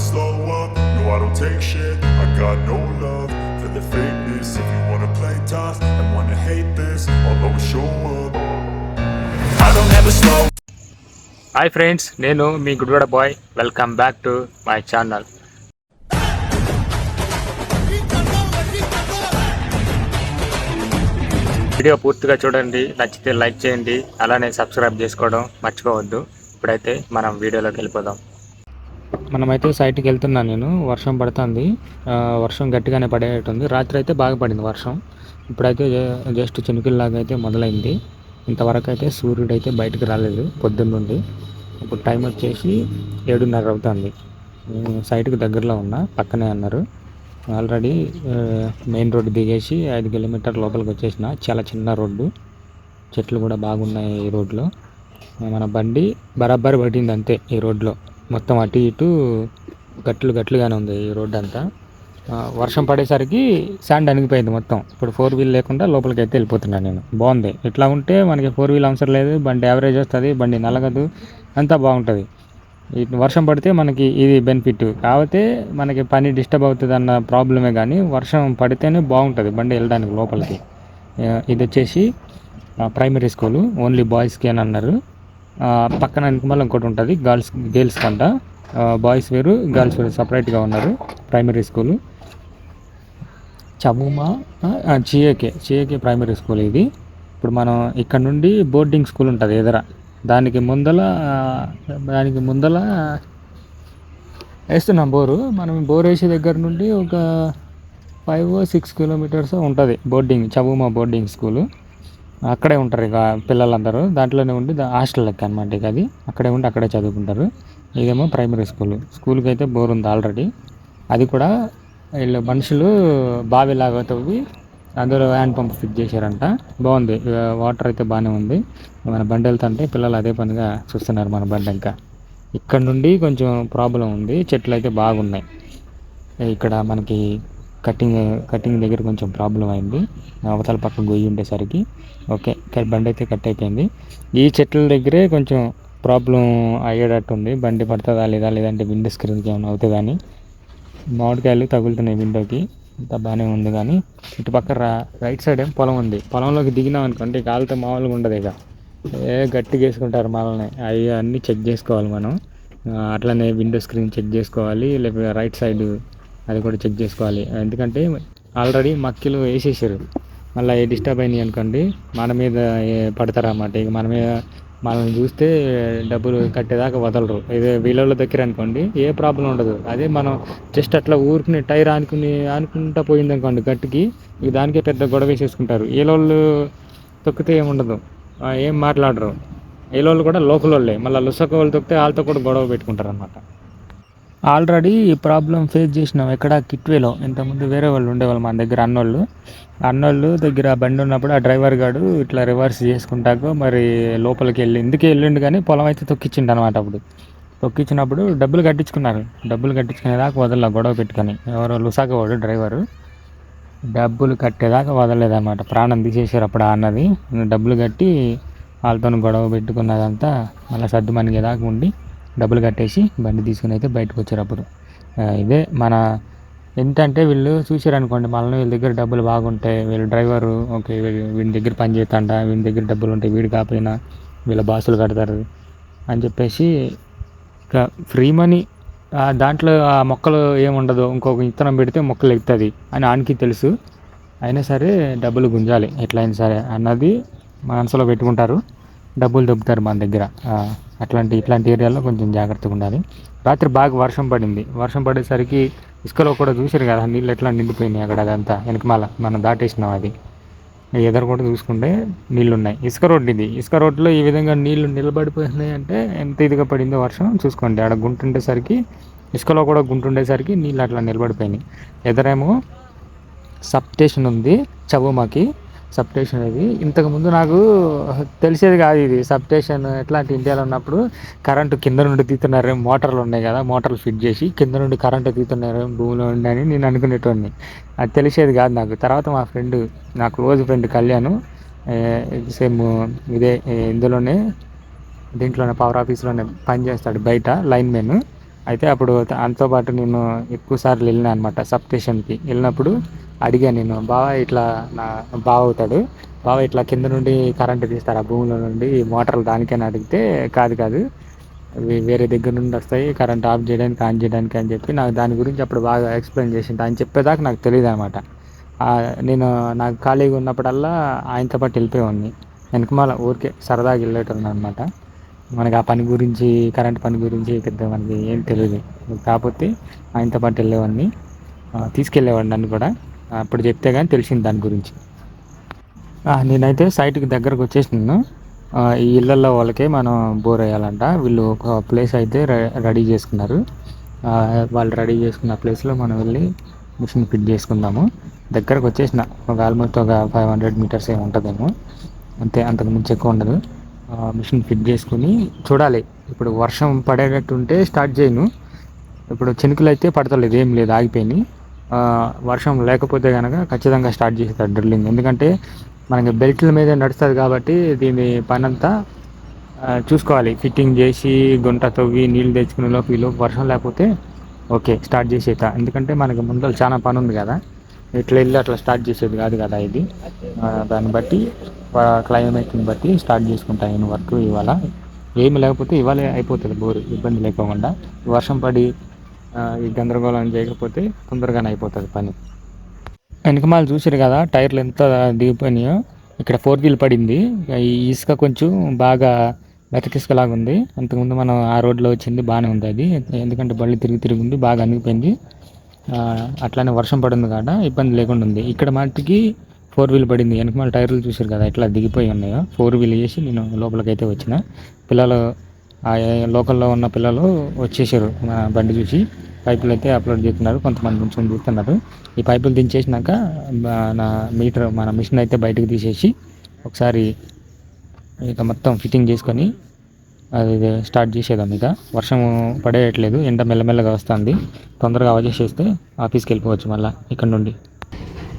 never slow up, no I don't take shit I got no love for the fakeness If you wanna play tough and wanna hate this I'll always show up I don't ever slow hi friends నేను మీ Gudivada boy welcome back to my channel video పూర్తిగా చూడండి నచ్చితే like చేయండి అలానే subscribe చేసుకోవడం మర్చిపోవద్దు ఇప్పుడైతే మనం వీడియోలోకి వెళ్ళిపోదాం మనమైతే సైట్కి వెళ్తున్నాను నేను. వర్షం పడుతుంది. వర్షం గట్టిగానే పడేటుంది రాత్రి అయితే బాగా పడింది వర్షం. ఇప్పుడైతే జస్ట్ చినుకుల్లాగా అయితే మొదలైంది. ఇంతవరకు అయితే సూర్యుడు అయితే బయటకు రాలేదు పొద్దున్న నుండి. ఇప్పుడు టైం వచ్చేసి ఏడున్నర అవుతుంది. సైట్కి దగ్గరలో ఉన్నా పక్కనే అన్నారు. ఆల్రెడీ మెయిన్ రోడ్డు దిగేసి ఐదు కిలోమీటర్ లోపలికి వచ్చేసిన. చాలా చిన్న రోడ్డు. చెట్లు కూడా బాగున్నాయి ఈ రోడ్లో మన బండి బరాబర్ పట్టింది అంతే ఈ రోడ్లో మొత్తం అటు ఇటు గట్లు గట్లుగానే ఉంది ఈ రోడ్డు అంతా. వర్షం పడేసరికి శాండ్ అణిగిపోయింది మొత్తం. ఇప్పుడు ఫోర్ వీల్ లేకుండా లోపలికి అయితే వెళ్ళిపోతున్నాను నేను. బాగుంది. ఇట్లా ఉంటే మనకి ఫోర్ వీల్ అవసరం లేదు. బండి యావరేజ్ వస్తుంది బండి నలగదు అంతా బాగుంటుంది. వర్షం పడితే మనకి ఇది బెనిఫిట్ కాకపోతే మనకి పని డిస్టర్బ్ అవుతుంది అన్న ప్రాబ్లమే కానీ వర్షం పడితేనే బాగుంటుంది బండి వెళ్ళడానికి లోపలికి. ఇది వచ్చేసి ప్రైమరీ స్కూలు ఓన్లీ బాయ్స్కి అని అన్నారు. పక్కన మళ్ళీ ఇంకోటి ఉంటుంది. గర్ల్స్ గర్ల్స్ కంట బాయ్స్ వేరు గర్ల్స్ వేరు సపరేట్గా ఉన్నారు ప్రైమరీ స్కూలు చముమా చిఏకే చిఏకే ప్రైమరీ స్కూల్ ఇది. ఇప్పుడు మనం ఇక్కడ నుండి బోర్డింగ్ స్కూల్ ఉంటుంది ఎదర. దానికి ముందల దానికి ముందల వేస్తున్నాం బోరు. మనం బోర్ వేసే దగ్గర నుండి ఒక ఫైవ్ సిక్స్ కిలోమీటర్స్ ఉంటుంది బోర్డింగ్ చబుమా బోర్డింగ్ స్కూలు అక్కడే ఉంటారు ఇక పిల్లలందరూ. దాంట్లోనే ఉండి హాస్టల్ లెక్క అనమాట ఇక అది. అక్కడే ఉండి అక్కడే చదువుకుంటారు. ఇదేమో ప్రైమరీ స్కూల్. స్కూల్కి అయితే బోర్ ఉంది ఆల్రెడీ. అది కూడా వీళ్ళు మనుషులు బావిలాగా తవ్వి అందులో హ్యాండ్ పంప్ ఫిట్ చేశారంట. బాగుంది. ఇక వాటర్ అయితే బాగానే ఉంది. మన బండి వెళ్తుంటే పిల్లలు అదే పనిగా చూస్తున్నారు మన బండి ఇంకా. ఇక్కడ నుండి కొంచెం ప్రాబ్లం ఉంది. చెట్లు అయితే బాగున్నాయి. ఇక్కడ మనకి కటింగ్ కటింగ్ దగ్గర కొంచెం ప్రాబ్లం అయింది. అవతల పక్క గొయ్యి ఉండేసరికి. ఓకే బండి అయితే కట్ అయిపోయింది. ఈ చెట్ల దగ్గరే కొంచెం ప్రాబ్లం అయ్యేటట్టు ఉంది బండి పడుతుందా లేదా లేదంటే విండో స్క్రీన్కి ఏమైనా అవుతుందా అని. మామిడికాయలు తగులుతున్నాయి విండోకి. అంతా బాగానే ఉంది కానీ ఇటుపక్క రా రైట్ సైడ్ ఏం పొలం ఉంది. పొలంలోకి దిగినాం అనుకోండి కాలుతో మామూలుగా ఉండదు ఇక. ఏ గట్టిగా వేసుకుంటారు మనల్ని. అవి అన్నీ చెక్ చేసుకోవాలి మనం. అట్లనే విండో స్క్రీన్ చెక్ చేసుకోవాలి. లేకపోతే రైట్ సైడ్ అది కూడా చెక్ చేసుకోవాలి. ఎందుకంటే ఆల్రెడీ మక్కిలు వేసేసారు. మళ్ళీ ఏ డిస్టర్బ్ అయినాయి అనుకోండి మన మీద పడతారన్నమాట. ఇక మన మీద మనల్ని చూస్తే డబ్బులు కట్టేదాకా వదలరు. ఇదే వీళ్ళ దగ్గర అనుకోండి ఏ ప్రాబ్లం ఉండదు. అదే మనం జస్ట్ అట్లా ఊరుకుని టైర్ ఆనుకుని ఆనుకుంటా పోయింది అనుకోండి గట్టికి ఇక దానికే పెద్ద గొడవ వేసేసుకుంటారు. వీళ్ళోళ్ళు తొక్కితే ఏముండదు. ఏం మాట్లాడరు. ఏలోళ్ళు కూడా లోకల్ వాళ్ళే మళ్ళీ లుసక వాళ్ళు తొక్కితే వాళ్ళతో కూడా గొడవ పెట్టుకుంటారు అనమాట ఆల్రెడీ ఈ ప్రాబ్లం ఫేస్ చేసినాం ఎక్కడ కిట్వేలో. ఇంతకుముందు వేరే వాళ్ళు ఉండేవాళ్ళు మన దగ్గర అన్నోళ్ళు. అన్నోళ్ళు దగ్గర బండి ఉన్నప్పుడు ఆ డ్రైవర్ గాడు ఇట్లా రివర్స్ చేసుకుంటాక మరి లోపలికి వెళ్ళి ఇందుకే వెళ్ళిండు కానీ పొలం అయితే తొక్కిచ్చిండు అనమాట అప్పుడు. తొక్కిచ్చినప్పుడు డబ్బులు కట్టించుకున్నారు. డబ్బులు కట్టించుకునేదాకా వదల గొడవ పెట్టుకొని. ఎవరో లుసాక వాడు డ్రైవరు. డబ్బులు కట్టేదాకా వదలలేదన్నమాట. ప్రాణం తీసేసారు అప్పుడు అన్నది. డబ్బులు కట్టి వాళ్ళతో గొడవ పెట్టుకున్నదంతా మళ్ళీ సర్దు మనిగేదాకా ఉండి డబ్బులు కట్టేసి బండి తీసుకుని అయితే బయటకు వచ్చారు అప్పుడు. ఇదే మన ఏంటంటే వీళ్ళు చూసారు అనుకోండి మళ్ళీ వీళ్ళ దగ్గర డబ్బులు బాగుంటాయి వీళ్ళ డ్రైవరు ఓకే వీడి దగ్గర పని చేస్తాంట వీడి దగ్గర డబ్బులు ఉంటాయి వీడు కాకపోయినా వీళ్ళ బాసులు కడతారు అని చెప్పేసి ఇంకా ఫ్రీ మనీ దాంట్లో ఆ మొక్కలు ఏముండదు ఇంకొక ఇత్తనం పెడితే మొక్కలు ఎక్కుతుంది అని ఆనికి తెలుసు. అయినా సరే డబ్బులు గుంజాలి ఎట్లయినా సరే అన్నది మనసులో పెట్టుకుంటారు డబ్బులు దొబ్బుతారు మన దగ్గర. అట్లాంటి ఇట్లాంటి ఏరియాలో కొంచెం జాగ్రత్తగా ఉండాలి. రాత్రి బాగా వర్షం పడింది. వర్షం పడేసరికి ఇసుకలో కూడా చూసారు కదా నీళ్ళు ఎట్లా నిండిపోయినాయి అక్కడ అదంతా వెనకమాల మనం దాటేసినాం అది. ఎదురు కూడా చూసుకుంటే నీళ్ళు ఉన్నాయి ఇసుక రోడ్డు ఇది ఇసుక రోడ్లో ఈ విధంగా నీళ్ళు నిలబడిపోయినాయి అంటే ఎంత ఇదిగా పడిందో వర్షం చూసుకోండి. ఆడ గుంట ఉండేసరికి ఇసుకలో కూడా గుంట ఉండేసరికి నీళ్ళు అట్లా నిలబడిపోయినాయి. ఎదరేమో సబ్ స్టేషన్ ఉంది చవుమాకి. సబ్టేషన్ అది ఇది ఇంతకుముందు నాకు తెలిసేది కాదు ఇది. సబ్టేషన్ ఎట్లాంటి ఇండియాలో ఉన్నప్పుడు కరెంటు కింద నుండి తీస్తున్నారు మోటార్లు ఉన్నాయి కదా మోటార్లు ఫిట్ చేసి కింద నుండి కరెంటు తీస్తున్నారు భూమిలో ఉండి అని నేను అనుకునేటోడిని. అది తెలిసేది కాదు నాకు. తర్వాత మా ఫ్రెండ్ నా క్లోజ్ ఫ్రెండ్ కళ్యాణ్ సేమ్ ఇదే ఇందులోనే దీంట్లోనే పవర్ ఆఫీస్లోనే పని చేస్తాడు బయట లైన్ మెన్ అయితే అప్పుడు దాంతోపాటు నేను ఎక్కువ సార్లు వెళ్ళినా అనమాట సబ్ స్టేషన్కి వెళ్ళినప్పుడు అడిగాను నేను బావ ఇట్లా నా బావ అవుతాడు. బావ ఇట్లా కింద నుండి కరెంట్ తీస్తారు? ఆ భూమిలో నుండి మోటార్లు దానికైనా అడిగితే కాదు కాదు. అవి వేరే దగ్గర నుండి వస్తాయి. కరెంట్ ఆఫ్ చేయడానికి ఆన్ చేయడానికి అని చెప్పి నాకు దాని గురించి అప్పుడు బాగా ఎక్స్ప్లెయిన్ చేసింది ఆయన చెప్పేదాకా నాకు తెలియదు అనమాట. నేను నాకు ఖాళీగా ఉన్నప్పుడల్లా ఆయనతో పాటు వెళ్ళిపోయేవాడిని. వెనకమాల ఊరికే సరదాగా వెళ్ళేటోని అనమాట. మనకి ఆ పని గురించి కరెంట్ పని గురించి పెద్ద మనకి ఏం తెలియదు. కాకపోతే ఆయనతో పాటు వెళ్ళేవాడిని. తీసుకెళ్ళేవాడిని నన్ను కూడా. అప్పుడు చెప్తే కానీ తెలిసింది దాని గురించి. నేనైతే సైట్కి దగ్గరకు వచ్చేసినాను. ఈ ఇళ్ళల్లో వాళ్ళకే మనం బోర్ వేయాలంట వీళ్ళు ఒక ప్లేస్ అయితే రెడీ చేసుకున్నారు. వాళ్ళు రెడీ చేసుకున్న ప్లేస్లో మనం వెళ్ళి మిషన్ ఫిట్ చేసుకుందాము. దగ్గరకు వచ్చేసిన. ఒక ఆల్మోస్ట్ ఒక ఫైవ్ హండ్రెడ్ మీటర్స్ ఏమి ఉంటుందేమో. అంతే అంతకు మించి ఎక్కువ ఉండదు. మిషన్ ఫిట్ చేసుకుని చూడాలి. ఇప్పుడు వర్షం పడేటట్టు ఉంటే స్టార్ట్ చేయను. ఇప్పుడు చినుకులు అయితే పడతలేదు ఏం లేదు ఆగిపోయినాయి. వర్షం లేకపోతే కనుక ఖచ్చితంగా స్టార్ట్ చేస్తారు డ్రిల్లింగ్. ఎందుకంటే మనకి బెల్ట్ల మీద నడుస్తుంది కాబట్టి దీని పని అంతా చూసుకోవాలి. ఫిట్టింగ్ చేసి గుంట తవ్వి నీళ్ళు తెచ్చుకునే లోపు ఈ లోపు వర్షం లేకపోతే ఓకే స్టార్ట్ చేసేట ఎందుకంటే మనకి ముందర చాలా పని ఉంది కదా. ఇట్లా వెళ్ళి అట్లా స్టార్ట్ చేసేది కాదు కదా ఇది. దాన్ని బట్టి క్లైమేట్ని బట్టి స్టార్ట్ చేసుకుంటా నేను వర్క్ ఇవాళ. ఏమి లేకపోతే ఇవాళ అయిపోతుంది బోరు ఇబ్బంది లేకుండా వర్షం పడి ఈ గందరగోళం చేయకపోతే తొందరగానే అయిపోతుంది పని. వెనకమాలు చూసారు కదా టైర్లు ఎంత దిగిపోయినాయో ఇక్కడ ఫోర్ వీల్ పడింది. ఈ ఇసుక కొంచెం బాగా బతికిసుకలాగా ఉంది. అంతకుముందు మనం ఆ రోడ్లో వచ్చింది బాగానే ఉంది అది. ఎందుకంటే బళ్ళు తిరిగి తిరిగి ఉంది బాగా అనిగిపోయింది అట్లానే వర్షం పడింది కాడ ఇబ్బంది లేకుండా ఉంది. ఇక్కడ మట్టికి ఫోర్ వీల్ పడింది. వెనకమాల టైర్లు చూసారు కదా ఎట్లా దిగిపోయి ఉన్నాయో. ఫోర్ వీల్ చేసి నేను లోపలికైతే వచ్చిన. పిల్లలు ఆ లోకల్లో ఉన్న పిల్లలు వచ్చేసారు. మా బండి చూసి పైపులు అయితే అప్లోడ్ చేస్తున్నారు. కొంతమంది నుంచి చూస్తున్నారు. ఈ పైపులు దించేసినాక నా మీటర్ మన మిషన్ అయితే బయటకు తీసేసి ఒకసారి ఇక మొత్తం ఫిట్టింగ్ చేసుకొని అది స్టార్ట్ చేసేదాం ఇక. వర్షం పడేయట్లేదు. ఎండ మెల్లమెల్లగా వస్తుంది. తొందరగా అవజేసేస్తే ఆఫీస్కి వెళ్ళిపోవచ్చు మళ్ళీ ఇక్కడ నుండి.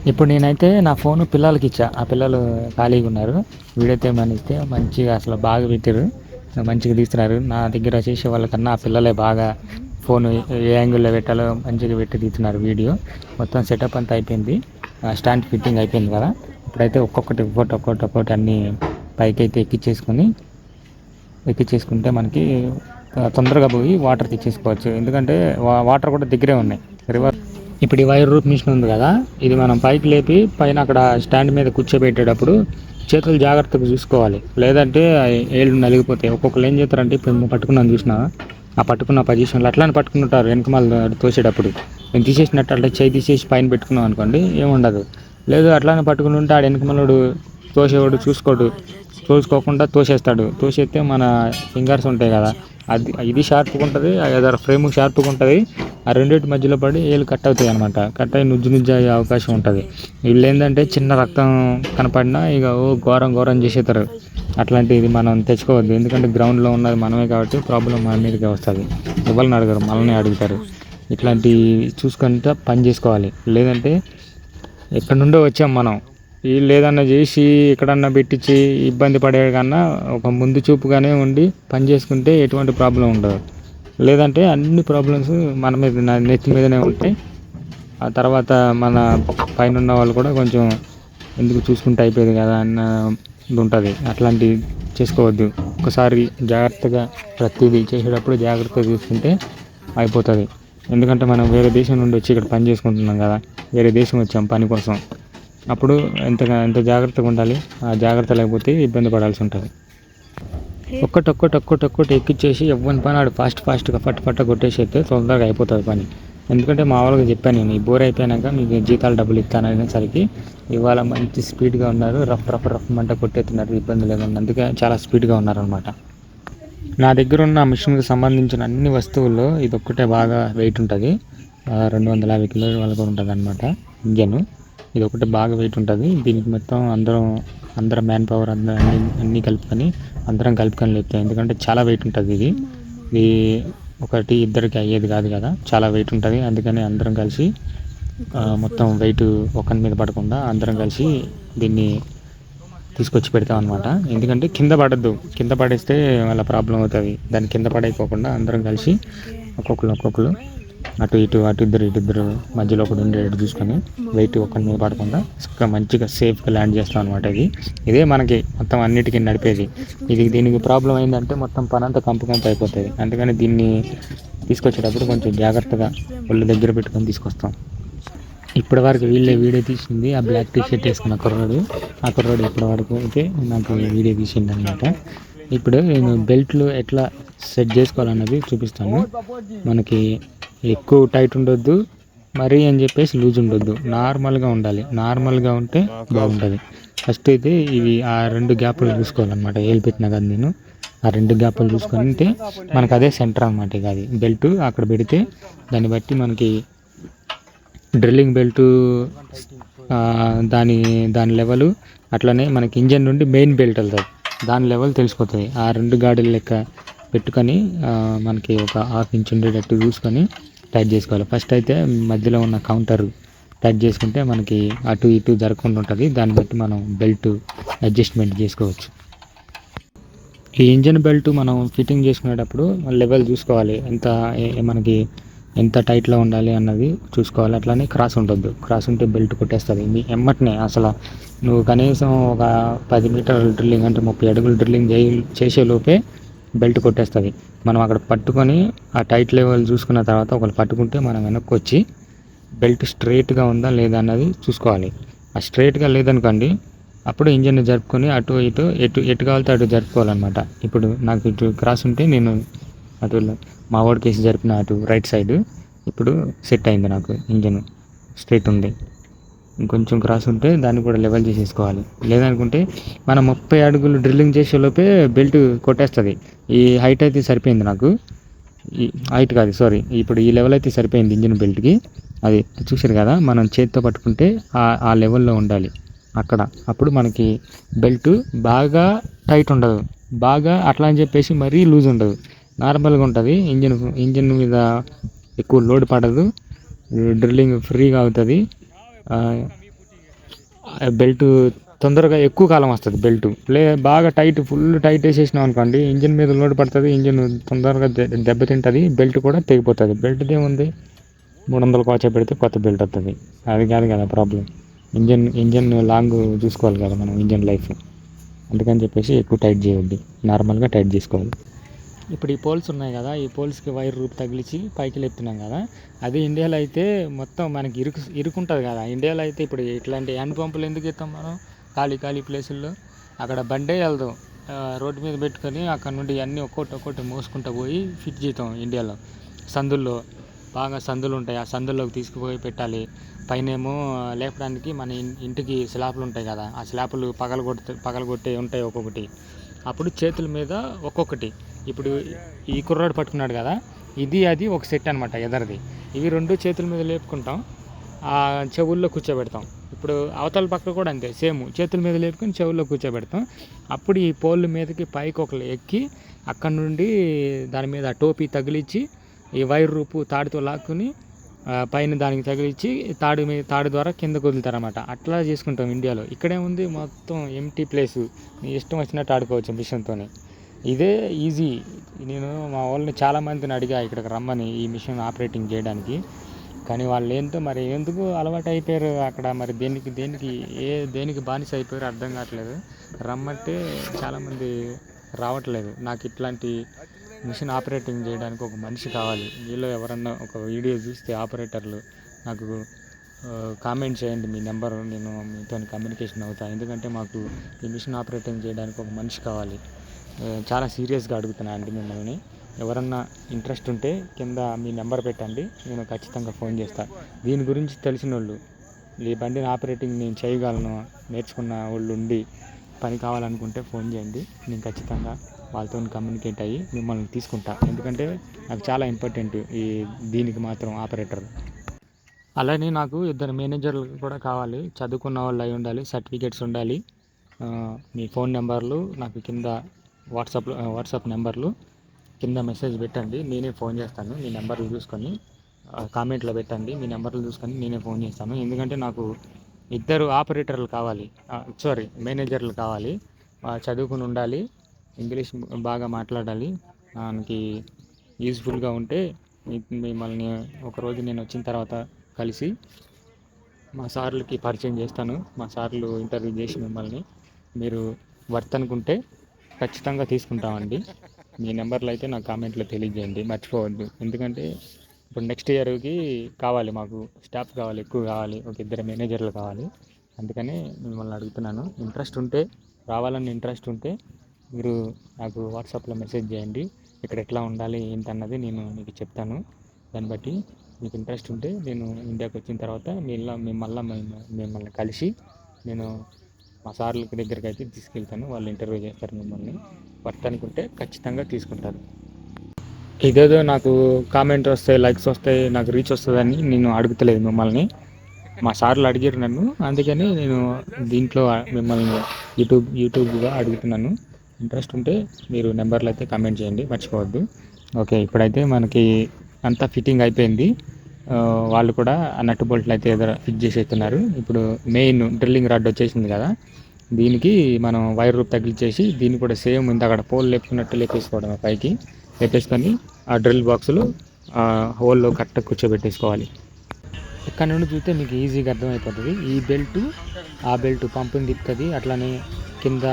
ఇప్పుడు నేనైతే నా ఫోన్ పిల్లలకి ఇచ్చా. ఆ పిల్లలు ఖాళీగా ఉన్నారు. వీడైతే మనిస్తే మంచిగా అసలు బాగా పెట్టారు మంచిగా తీస్తున్నారు. నా దగ్గర చేసే వాళ్ళకన్నా ఆ పిల్లలే బాగా ఫోన్ ఏ యాంగిల్లో పెట్టాలో మంచిగా పెట్టి తీస్తున్నారు వీడియో. మొత్తం సెటప్ అంతా అయిపోయింది. స్టాండ్ ఫిట్టింగ్ అయిపోయింది కదా. ఇప్పుడైతే ఒక్కొక్కటి ఒక్కొక్కటి ఒక్కొక్కటి ఒక్కొక్కటి అన్ని పైకి అయితే ఎక్కించేసుకొని ఎక్కించేసుకుంటే మనకి తొందరగా పోయి వాటర్ తెచ్చేసుకోవచ్చు. ఎందుకంటే వా- వాటర్ కూడా దగ్గరే ఉన్నాయి. రివర్ ఇప్పుడు ఈ వైర్ రూప్ మిషన్ ఉంది కదా ఇది మనం పైకి లేపి పైన అక్కడ స్టాండ్ మీద కూర్చోబెట్టేటప్పుడు చేతులు జాగ్రత్తగా చూసుకోవాలి. లేదంటే ఏళ్ళు నలిగిపోతాయి. ఒక్కొక్కరు ఏం చేస్తారంటే ఇప్పుడు మేము పట్టుకున్నాను చూసిన ఆ పట్టుకున్న పొజిషన్లో అట్లానే పట్టుకుంటారు వెనక మళ్ళీ తోసేటప్పుడు. నేను తీసేసినట్టు అట్లా చేయి తీసేసి పైన పెట్టుకున్నాం అనుకోండి ఏముండదు లేదు అట్లానే పట్టుకుని ఉంటే ఆడ వెనక మళ్ళీ తోసేవాడు చూసుకోడు. చూసుకోకుండా తోసేస్తాడు. తోసేస్తే మన ఫింగర్స్ ఉంటాయి కదా అది ఇది షార్ప్గా ఉంటుంది అదర్ ఫ్రేమ్ షార్ప్గా ఉంటుంది. ఆ రెండింటి మధ్యలో పడి ఏళ్ళు కట్ అవుతాయి అనమాట కట్ అయ్యి నుజ్జు నుజ్జు అయ్యే అవకాశం ఉంటుంది. వీళ్ళు ఏంటంటే చిన్న రక్తం కనపడినా ఇక ఓ ఘోరం ఘోరం చేసేస్తారు. అట్లాంటిది మనం తెచ్చుకోవద్దు. ఎందుకంటే గ్రౌండ్లో ఉన్నది మనమే కాబట్టి ప్రాబ్లం మన మీదకే వస్తుంది. ఎవరిని అడగరు మనల్ని అడుగుతారు. ఇట్లాంటివి చూసుకుంటే పని చేసుకోవాలి. లేదంటే ఎక్కడి నుండో వచ్చాం మనం. వీళ్ళు ఏదన్నా చేసి ఎక్కడన్నా పెట్టించి ఇబ్బంది పడే కన్నా ఒక ముందు చూపుగానే ఉండి పని చేసుకుంటే ఎటువంటి ప్రాబ్లం ఉండదు. లేదంటే అన్ని ప్రాబ్లమ్స్ మన మీద నెత్తి మీదనే ఉంటాయి. ఆ తర్వాత మన పైన ఉన్న వాళ్ళు కూడా కొంచెం ఎందుకు చూసుకుంటే అయిపోయేది కదా అన్న ఉంటుంది. అట్లాంటి చేసుకోవద్దు. ఒకసారి జాగ్రత్తగా ప్రతిదీ చేసేటప్పుడు జాగ్రత్తగా చూసుకుంటే అయిపోతుంది. ఎందుకంటే మనం వేరే దేశం నుండి వచ్చి ఇక్కడ పని చేసుకుంటున్నాం కదా వేరే దేశం వచ్చాం పని కోసం. అప్పుడు ఎంతగా ఎంత జాగ్రత్తగా ఉండాలి ఆ జాగ్రత్త లేకపోతే ఇబ్బంది పడాల్సి ఉంటుంది. ఒక్కటి ఒక్కటి ఒక్కటి ఒక్కటి ఎక్కిచ్చేసి ఎవ్వని పని ఆడు ఫాస్ట్ ఫాస్ట్గా పట్ట పట్ట కొట్టేసేస్తే తొందరగా అయిపోతుంది పని. ఎందుకంటే మామూలుగా చెప్పాను నేను ఈ బోర్ అయిపోయాక మీకు జీతాలు డబ్బులు ఇస్తాను అనేసరికి ఇవాళ మంచి స్పీడ్గా ఉన్నారు రఫ్ రఫ్ రఫ్ మంట కొట్టేస్తున్నారు ఇబ్బంది లేకుండా. అందుకే చాలా స్పీడ్గా ఉన్నారనమాట నా దగ్గర ఉన్న మిషన్కి సంబంధించిన అన్ని వస్తువుల్లో ఇది ఒక్కటే బాగా వెయిట్ ఉంటుంది. రెండు వందల యాభై కిలోల వరకు ఉంటుంది అనమాట ఇంజను. ఇది ఒకటి బాగా వెయిట్ ఉంటుంది. దీనికి మొత్తం అందరం అందరం మ్యాన్ పవర్ అందరం అన్ని అన్నీ కలుపుకొని అందరం కలుపుకొని లేపుతాయి ఎందుకంటే చాలా వెయిట్ ఉంటుంది ఇది. ఇది ఒకటి ఇద్దరికి అయ్యేది కాదు కదా. చాలా వెయిట్ ఉంటుంది. అందుకని అందరం కలిసి మొత్తం వెయిట్ ఒకరి మీద పడకుండా అందరం కలిసి దీన్ని తీసుకొచ్చి పెడతాం అనమాట ఎందుకంటే కింద పడద్దు. కింద పడేస్తే మళ్ళీ ప్రాబ్లం అవుతుంది. దాన్ని కింద పడైపోకుండా అందరం కలిసి ఒక్కొక్కరు ఒక్కొక్కరు అటు ఇటు అటు ఇద్దరు ఇటు ఇద్దరు మధ్యలో ఒకటి ఉండేటట్టు చూసుకొని వెయిట్ ఒకటి మీద పడకుండా మంచిగా సేఫ్గా ల్యాండ్ చేస్తాం అనమాట ఇది. ఇదే మనకి మొత్తం అన్నిటికీ నడిపేది. ఇది దీనికి ప్రాబ్లం అయిందంటే మొత్తం పని అంతా కంపు కంపు అయిపోతుంది. అందుకని దీన్ని తీసుకొచ్చేటప్పుడు కొంచెం జాగ్రత్తగా ఒళ్ళు దగ్గర పెట్టుకొని తీసుకొస్తాం. ఇప్పటి వరకు వీళ్ళే వీడియో తీసింది. ఆ బ్లాక్ టీ షర్ట్ వేసుకున్న కుర్రాడు. ఆ కుర్రాడు ఇప్పటి వరకు అయితే నాకు వీడియో తీసింది అనమాట ఇప్పుడు నేను బెల్ట్లు ఎట్లా సెట్ చేసుకోవాలన్నది చూపిస్తాను. మనకి ఎక్కువ టైట్ ఉండొద్దు మరీ అని చెప్పేసి లూజ్ ఉండొద్దు. నార్మల్గా ఉండాలి. నార్మల్గా ఉంటే బాగుంటుంది. ఫస్ట్ అయితే ఇవి ఆ రెండు గ్యాప్లు చూసుకోవాలన్నమాట. ఏలు పెట్టినా కదా నేను. ఆ రెండు గ్యాప్లు చూసుకొని ఉంటే మనకు అదే సెంటర్ అనమాట ఇక అది. బెల్ట్ అక్కడ పెడితే దాన్ని బట్టి మనకి డ్రిల్లింగ్ బెల్ట్ దాని దాని లెవెల్ అట్లనే మనకి ఇంజన్ నుండి మెయిన్ బెల్ట్ వెళ్తుంది. దాని లెవెల్ తెలిసిపోతుంది. ఆ రెండు గాడిలు లెక్క పెట్టుకొని మనకి ఒక హాఫ్ ఇంచ్ ఉండేటట్టు చూసుకొని టైట్ చేసుకోవాలి. ఫస్ట్ అయితే మధ్యలో ఉన్న కౌంటర్ టైట్ చేసుకుంటే మనకి అటు ఇటు జరగకుండా ఉంటుంది. దాన్ని బట్టి మనం బెల్ట్ అడ్జస్ట్మెంట్ చేసుకోవచ్చు. ఈ ఇంజన్ బెల్ట్ మనం ఫిట్టింగ్ చేసుకునేటప్పుడు లెవెల్ చూసుకోవాలి. ఎంత మనకి ఎంత టైట్లో ఉండాలి అన్నది చూసుకోవాలి. అట్లానే క్రాస్ ఉండొద్దు క్రాస్ ఉంటే బెల్ట్ కొట్టేస్తుంది. మీ ఎమ్మటనే అసలు నువ్వు కనీసం ఒక పది మీటర్ల డ్రిల్లింగ్ అంటే ముప్పై అడుగులు డ్రిల్లింగ్ చేసే లోపే బెల్ట్ కొట్టేస్తుంది. మనం అక్కడ పట్టుకొని ఆ టైట్ లెవెల్ చూసుకున్న తర్వాత ఒకళ్ళు పట్టుకుంటే మనం వెనక్కి వచ్చి బెల్ట్ స్ట్రైట్గా ఉందా లేదా అన్నది చూసుకోవాలి. ఆ స్ట్రైట్గా లేదనుకోండి అప్పుడు ఇంజన్ జరుపుకొని అటు ఇటు ఎటు ఎటు కావాలితే అటు జరుపుకోవాలన్నమాట. ఇప్పుడు నాకు ఇటు క్రాస్ ఉంటే నేను అటు మా వాడి కేసు జరిపిన అటు రైట్ సైడ్ ఇప్పుడు సెట్ అయింది నాకు ఇంజన్ స్ట్రైట్ ఉంది. ఇంకొంచెం క్రాస్ ఉంటే దాన్ని కూడా లెవెల్ చేసేసుకోవాలి. లేదనుకుంటే మనం ముప్పై అడుగులు డ్రిల్లింగ్ చేసే లోపే బెల్ట్ కొట్టేస్తుంది. ఈ హైట్ అయితే సరిపోయింది నాకు. ఈ హైట్ కాదు సారీ ఇప్పుడు ఈ లెవెల్ అయితే సరిపోయింది ఇంజిన్ బెల్ట్కి అది చూసారు కదా మనం చేతితో పట్టుకుంటే ఆ- ఆ లెవెల్లో ఉండాలి. అక్కడ. అప్పుడు మనకి బెల్ట్ బాగా టైట్ ఉండదు. బాగా అట్లా అని చెప్పేసి మరీ లూజ్ ఉండదు. నార్మల్గా ఉంటుంది. ఇంజిన్ ఇంజిన్ మీద ఎక్కువ లోడ్ పడదు. డ్రిల్లింగ్ ఫ్రీగా అవుతుంది. బెల్ట్ తొందరగా ఎక్కువ కాలం వస్తుంది బెల్ట్. లే బాగా టైట్ ఫుల్ టైట్ వేసేసినాం అనుకోండి ఇంజిన్ మీద లోడ్ పడుతుంది ఇంజిన్ తొందరగా దెబ్బతింటుంది బెల్ట్ కూడా తెగిపోతుంది. బెల్ట్ ఏముంది? మూడు వందల కోచ పెడితే కొత్త బెల్ట్ వస్తుంది అది కాదు కదా ప్రాబ్లం. ఇంజన్ ఇంజన్ లాంగ్ చూసుకోవాలి కదా మనం ఇంజన్ లైఫ్. అందుకని చెప్పేసి ఎక్కువ టైట్ చేయొద్దు. నార్మల్గా టైట్ చేసుకోవాలి. ఇప్పుడు ఈ పోల్స్ ఉన్నాయి కదా ఈ పోల్స్కి వైర్ రూప్ తగిలించి పైకి లేపుతున్నాం కదా అదే ఇండియాలో అయితే మొత్తం మనకి ఇరుకు ఇరుకుంటుంది కదా. ఇండియాలో అయితే ఇప్పుడు ఇట్లాంటి హ్యాండ్ పంపులు ఎందుకు ఇస్తాం మనం? ఖాళీ ఖాళీ ప్లేసుల్లో అక్కడ బండే వెళ్దాం. రోడ్డు మీద పెట్టుకొని అక్కడ నుండి అన్నీ ఒక్కొక్కటి ఒక్కొక్కటి మోసుకుంటూ పోయి ఫిట్ చేద్దాం ఇండియాలో. సందుల్లో బాగా సందులు ఉంటాయి. ఆ సందుల్లోకి తీసుకుపోయి పెట్టాలి. పైనేమో లేపడానికి మన ఇంటికి స్లాపులు ఉంటాయి కదా ఆ స్లాపులు పగలగొట్టు పగలగొట్టే ఉంటాయి ఒక్కొక్కటి. అప్పుడు చేతుల మీద ఒక్కొక్కటి. ఇప్పుడు ఈ కుర్రాడు పట్టుకున్నాడు కదా ఇది అది ఒక సెట్ అనమాట ఎదరిది. ఇవి రెండు చేతుల మీద లేపుకుంటాం ఆ చెవుల్లో కూర్చోబెడతాం. ఇప్పుడు అవతల పక్క కూడా అంతే సేమ్ చేతుల మీద లేపుకొని చెవుల్లో కూర్చోబెడతాం. అప్పుడు ఈ పోల్ మీదకి పైకి ఒకరు ఎక్కి అక్కడ నుండి దాని మీద ఆ టోపీ తగిలిచ్చి ఈ వైర్ రూపు తాడుతో లాక్కుని పైన దానికి తగిలిచ్చి తాడు మీద తాడు ద్వారా కిందకు వదులుతారన్నమాట. అట్లా చేసుకుంటాం ఇండియాలో. ఇక్కడే ఉంది మొత్తం ఎంటీ ప్లేస్ నీ ఇష్టం వచ్చినట్టు ఆడుకోవచ్చు మిషన్తోనే ఇదే ఈజీ నేను మా వాళ్ళని చాలామందిని అడిగా ఇక్కడికి రమ్మని ఈ మిషన్ ఆపరేటింగ్ చేయడానికి. కానీ వాళ్ళు ఏంటో మరి ఎందుకు అలవాటు అయిపోయారు అక్కడ? మరి దేనికి దేనికి ఏ దేనికి బానిస అయిపోయారు అర్థం కావట్లేదు. రమ్మంటే చాలామంది రావట్లేదు. నాకు ఇట్లాంటి మిషన్ ఆపరేటింగ్ చేయడానికి ఒక మనిషి కావాలి. వీళ్ళు ఎవరన్నా ఒక వీడియో చూస్తే ఆపరేటర్లు నాకు కామెంట్ చేయండి. మీ నెంబర్ నేను మీతో కమ్యూనికేషన్ అవుతా. ఎందుకంటే మాకు ఈ మిషన్ ఆపరేటింగ్ చేయడానికి ఒక మనిషి కావాలి. చాలా సీరియస్గా అడుగుతున్నా అండి మిమ్మల్ని. ఎవరన్నా ఇంట్రెస్ట్ ఉంటే కింద మీ నెంబర్ పెట్టండి నేను ఖచ్చితంగా ఫోన్ చేస్తాను దీని గురించి తెలిసిన వాళ్ళు ఈ బండిని ఆపరేటింగ్ నేను చేయగలను నేర్చుకున్న వాళ్ళు ఉండి పని కావాలనుకుంటే ఫోన్ చేయండి. నేను ఖచ్చితంగా వాళ్ళతో కమ్యూనికేట్ అయ్యి మిమ్మల్ని తీసుకుంటా. ఎందుకంటే నాకు చాలా ఇంపార్టెంట్ ఈ దీనికి మాత్రం ఆపరేటర్. అలానే నాకు ఇద్దరు మేనేజర్లు కూడా కావాలి. చదువుకున్న వాళ్ళు అయి ఉండాలి సర్టిఫికేట్స్ ఉండాలి. మీ ఫోన్ నెంబర్లు నాకు కింద వాట్సాప్లో వాట్సాప్ నెంబర్లు కింద మెసేజ్ పెట్టండి. నేనే ఫోన్ చేస్తాను. మీ నెంబర్లు చూసుకొని కామెంట్లో పెట్టండి. మీ నెంబర్లు చూసుకొని నేనే ఫోన్ చేస్తాను. ఎందుకంటే నాకు ఇద్దరు ఆపరేటర్లు కావాలి. సారీ మేనేజర్లు కావాలి. చదువుకుని ఉండాలి. ఇంగ్లీష్ బాగా మాట్లాడాలి. మనకి యూజ్ఫుల్గా ఉంటే మిమ్మల్ని ఒకరోజు నేను వచ్చిన తర్వాత కలిసి మా సార్లకి పరిచయం చేస్తాను. మా సార్లు ఇంటర్వ్యూ చేసి మిమ్మల్ని మీరు వర్త్ అనుకుంటే ఖచ్చితంగా తీసుకుంటామండి. మీ నెంబర్లు అయితే నాకు కామెంట్లో తెలియజేయండి. మర్చిపోవద్దు. ఎందుకంటే ఇప్పుడు నెక్స్ట్ ఇయర్కి కావాలి మాకు. స్టాఫ్ కావాలి ఎక్కువ కావాలి. ఒక ఇద్దరు మేనేజర్లు కావాలి. అందుకని మిమ్మల్ని అడుగుతున్నాను. ఇంట్రెస్ట్ ఉంటే రావాలని ఇంట్రెస్ట్ ఉంటే మీరు నాకు వాట్సాప్లో మెసేజ్ చేయండి. ఇక్కడ ఎట్లా ఉండాలి ఏంటన్నది నేను మీకు చెప్తాను. దాన్ని బట్టి మీకు ఇంట్రెస్ట్ ఉంటే నేను ఇండియాకి వచ్చిన తర్వాత మీలా మిమ్మల్ని మిమ్మల్ని కలిసి నేను మా సార్ల దగ్గరికి అయితే తీసుకెళ్తాను. వాళ్ళు ఇంటర్వ్యూ చేస్తారు మిమ్మల్ని. వర్త్ ఉంటే ఖచ్చితంగా తీసుకుంటారు. ఇదేదో నాకు కామెంట్ వస్తాయి లైక్స్ వస్తాయి నాకు రీచ్ వస్తుందని నేను అడుగుతలేదు మిమ్మల్ని. మా సార్లు అడిగారు నన్ను. అందుకని నేను దీంట్లో మిమ్మల్ని యూట్యూబ్ యూట్యూబ్గా అడుగుతున్నాను. ఇంట్రెస్ట్ ఉంటే మీరు నెంబర్లు అయితే కామెంట్ చేయండి. మర్చిపోవద్దు. ఓకే ఇప్పుడైతే మనకి అంతా ఫిట్టింగ్ అయిపోయింది. వాళ్ళు కూడా ఆ నట్టు బోల్ట్లు అయితే ఎదురు చేసి చేసేస్తున్నారు. ఇప్పుడు మెయిన్ డ్రిల్లింగ్ రాడ్ వచ్చేసింది కదా దీనికి మనం వైర్ రూప్ తగిలిచేసి దీన్ని కూడా సేమ్ ఇంత అక్కడ పోల్ లేపుకున్నట్టు లేపేసుకోవడం పైకి. లేపేసుకొని ఆ డ్రిల్ బాక్సులు హోల్లో కరెక్ట్గా కూర్చోబెట్టేసుకోవాలి. ఇక్కడ నుండి చూస్తే మీకు ఈజీగా అర్థమైపోతుంది. ఈ బెల్ట్ ఆ బెల్ట్ పంపుని తిప్పుతుంది అట్లానే కింద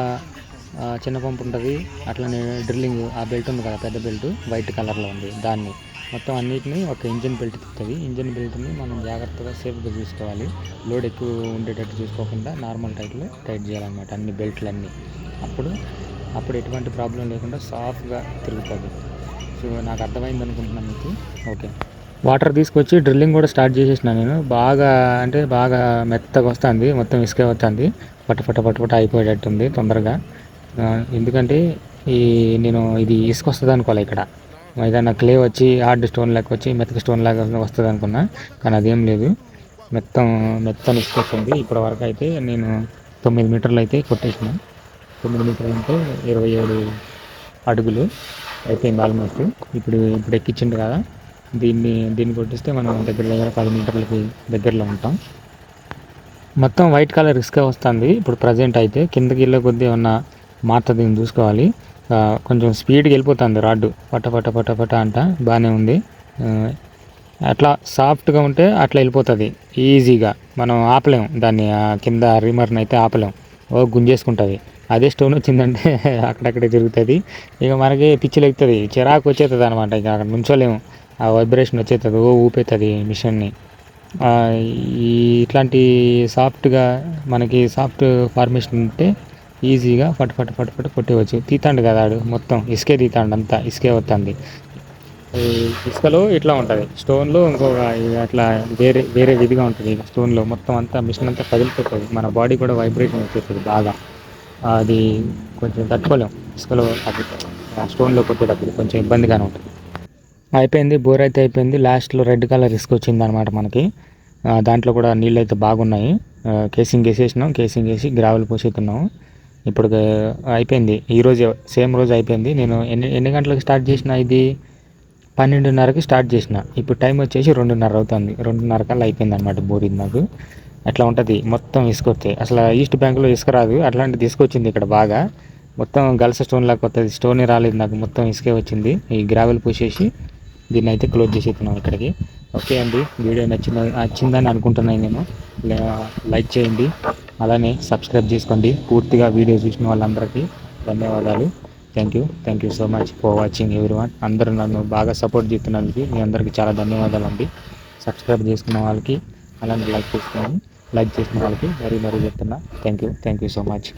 చిన్న పంపు ఉంటుంది అట్లనే డ్రిల్లింగ్ ఆ బెల్ట్ ఉంది కదా పెద్ద బెల్ట్ వైట్ కలర్లో ఉంది దాన్ని. మొత్తం అన్నిటిని ఒక ఇంజిన్ బెల్ట్ తిప్పుతుంది. ఇంజిన్ బెల్ట్ని మనం జాగ్రత్తగా సేఫ్గా చూసుకోవాలి. లోడ్ ఎక్కువ ఉండేటట్టు చూసుకోకుండా నార్మల్ టైట్లో టైట్ చేయాలన్నమాట అన్ని బెల్ట్లన్నీ. అప్పుడు అప్పుడు ఎటువంటి ప్రాబ్లం లేకుండా సాఫ్ట్గా తిరుగుతుంది. సో నాకు అర్థమైంది అనుకుంటున్నాను మీకు. ఓకే. వాటర్ తీసుకొచ్చి డ్రిల్లింగ్ కూడా స్టార్ట్ చేసేసిన నేను. బాగా అంటే బాగా మెత్తగా వస్తుంది. మొత్తం ఇసుకే వస్తుంది. పట్టపట్ట పట్టపట్ట అయిపోయేటట్టుంది తొందరగా. ఎందుకంటే ఈ నేను ఇది ఇసుక వస్తుంది అనుకోవాలి ఇక్కడ. ఏదైనా క్లే వచ్చి హార్డ్ స్టోన్ లాగా వచ్చి మెత్తక స్టోన్ లాగా వస్తుంది అనుకున్నా కానీ అదేం లేదు. మొత్తం మెత్తని ఇసుక వస్తుంది ఇప్పటి వరకు అయితే నేను తొమ్మిది మీటర్లు అయితే కొట్టేసిన. తొమ్మిది మీటర్లు అంటే ఇరవై ఏడు అడుగులు అయిపోయింది ఆల్మోస్ట్ ఇప్పుడు ఇప్పుడు ఎక్కించిండు కదా. దీన్ని దీన్ని కొట్టిస్తే మనం దగ్గర దగ్గర పది మీటర్లకి దగ్గరలో ఉంటాం. మొత్తం వైట్ కలర్ రిస్క్ వస్తుంది. ఇప్పుడు ప్రజెంట్ అయితే కిందకి వెళ్ళే కొద్దీ ఏమన్నా మారుతుంది చూసుకోవాలి. కొంచెం స్పీడ్కి వెళ్ళిపోతుంది రాడ్డు. పట పట పట పట అంట. బాగానే ఉంది. అట్లా సాఫ్ట్గా ఉంటే అట్లా వెళ్ళిపోతుంది. ఈజీగా. మనం ఆపలేం. దాన్ని కింద రిమర్ని అయితే ఆపలేం. ఓ గుంజేసుకుంటుంది. అదే స్టోన్ వచ్చిందంటే అక్కడక్కడే తిరుగుతుంది. ఇక మనకి పిచ్చి లెగుతుంది చిరాకు వచ్చేస్తుంది అనమాట ఇక అక్కడ నుంచోలేము ఆ వైబ్రేషన్ వచ్చేస్తుంది ఓ ఊపేస్తుంది మిషన్ని. ఈ ఇట్లాంటి సాఫ్ట్గా మనకి సాఫ్ట్ ఫార్మేషన్ ఉంటే ఈజీగా ఫట్ ఫట్ ఫట్ ఫట్ కొట్టేవచ్చు. తీతాండు కదా ఆడు మొత్తం ఇసుకే తీతాండు అంతా ఇసుకే వస్తుంది ఇసుకలో ఇట్లా ఉంటుంది. స్టోన్లో ఇంకొక అట్లా వేరే వేరే విధిగా ఉంటుంది. స్టోన్లో మొత్తం అంతా మిషన్ అంతా కదిలిపోతుంది. మన బాడీ కూడా వైబ్రేషన్ వచ్చేస్తుంది బాగా. అది కొంచెం తట్టుకోలేం. ఇసుకలో స్టోన్లో కొట్టేటప్పుడు కొంచెం ఇబ్బందిగానే ఉంటుంది. అయిపోయింది బోర్ అయితే అయిపోయింది. లాస్ట్లో రెడ్ కలర్ ఇసుక వచ్చింది అనమాట మనకి దాంట్లో కూడా నీళ్ళు అయితే బాగున్నాయి కేసింగ్ వేసేసినాం. కేసింగ్ వేసి గ్రావెల్ పోసేస్తున్నాము ఇప్పుడు అయిపోయింది. ఈరోజు సేమ్ రోజు అయిపోయింది. నేను ఎన్ని ఎన్ని గంటలకు స్టార్ట్ చేసిన ఇది? పన్నెండున్నరకి స్టార్ట్ చేసిన. ఇప్పుడు టైం వచ్చేసి రెండున్నర అవుతుంది. రెండున్నర కల్లా అయిపోయింది అనమాట బోరింది నాకు. అట్లా ఉంటుంది. మొత్తం ఇసుక అసలు ఈస్ట్ బ్యాంక్లో ఇసుక రాదు. అట్లాంటిది తీసుకొచ్చింది ఇక్కడ బాగా. మొత్తం గల్స్ స్టోన్ లాగా వస్తుంది స్టోనే రాలేదు నాకు. మొత్తం ఇసుకే వచ్చింది. ఈ గ్రావెల్ పూసేసి. దీన్ని అయితే క్లోజ్ చేసేస్తున్నాం ఇక్కడికి. ఓకే అండి వీడియో నచ్చింది నచ్చిందని అనుకుంటున్నాను నేను. లైక్ చేయండి అలానే సబ్స్క్రైబ్ చేసుకోండి. పూర్తిగా వీడియో చూసిన వాళ్ళందరికీ ధన్యవాదాలు. Thank you thank you so much for watching everyone. అందరూ నన్ను బాగా సపోర్ట్ చేస్తున్నందుకు మీ అందరికీ చాలా ధన్యవాదాలు అండి సబ్స్క్రైబ్ చేసుకున్న వాళ్ళకి అలానే లైక్ చేసుకోండి లైక్ చేసిన వాళ్ళకి మరీ మరీ చెప్తున్నా. Thank you thank you so much.